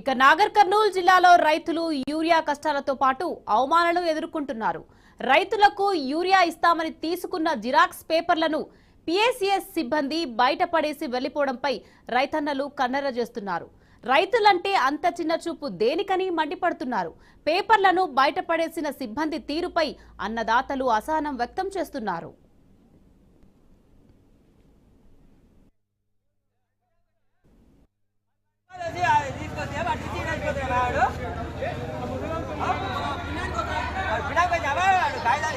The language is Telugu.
ఇక నాగర్ కర్నూలు జిల్లాలో రైతులు యూరియా కష్టాలతో పాటు అవమానాలు ఎదుర్కొంటున్నారు. రైతులకు యూరియా ఇస్తామని తీసుకున్న జిరాక్స్ పేపర్లను పిఎస్సిఎస్ సిబ్బంది బయటపడేసి వెళ్ళిపోవడంపై రైతన్నలు కన్నెర చేస్తున్నారు. రైతులంటే అంత చిన్న చూపు దేనికని మండిపడుతున్నారు. పేపర్లను బయటపడేసిన సిబ్బంది తీరుపై అన్నదాతలు అసహనం వ్యక్తం చేస్తున్నారు.